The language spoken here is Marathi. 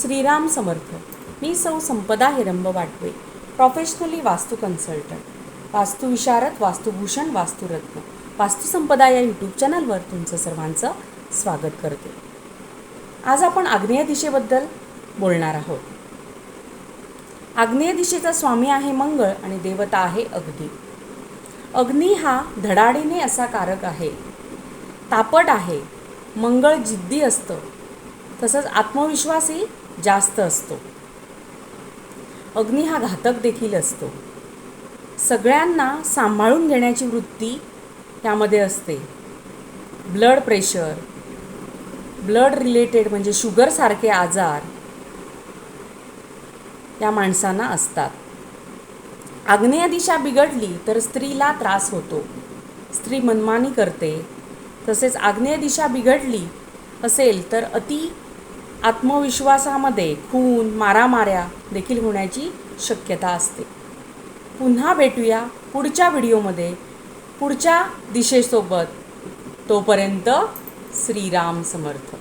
श्रीराम समर्थ. मी सौ संपदा हिरंब वाटवे. प्रोफेशनली वास्तू कन्सल्टंट वास्तुविशारद वास्तुभूषण वास्तुरत्न वास्तुसंपदा या यूट्यूब चॅनलवर तुमचं सर्वांचं स्वागत करते. आज आपण आग्नेय दिशेबद्दल बोलणार आहोत. आग्नेय दिशेचा स्वामी आहे मंगळ आणि देवता आहे अग्नी. अग्नी हा धडाडीने असा कारक आहे. तापट आहे. मंगळ जिद्दी असतं. तसंच आत्मविश्वासही जास्त असतो. अग्नी हा घातक देखील असतो. सगळ्यांना सांभाळून घेण्याची वृत्ती त्यामध्ये असते. ब्लड प्रेशर ब्लड रिलेटेड म्हणजे शुगरसारखे आजार या माणसांना असतात. आग्नेय दिशा बिघडली तर स्त्रीला त्रास होतो. स्त्री मनमानी करते. तसेच आग्नेय दिशा बिघडली असेल तर अति आत्मविश्वासामध्ये खून मारामाऱ्या देखील होण्याची शक्यता असते. पुन्हा भेटूया पुढच्या व्हिडिओमध्ये. पुढच्या दिशेसोबत. तोपर्यंत श्रीराम समर्थ.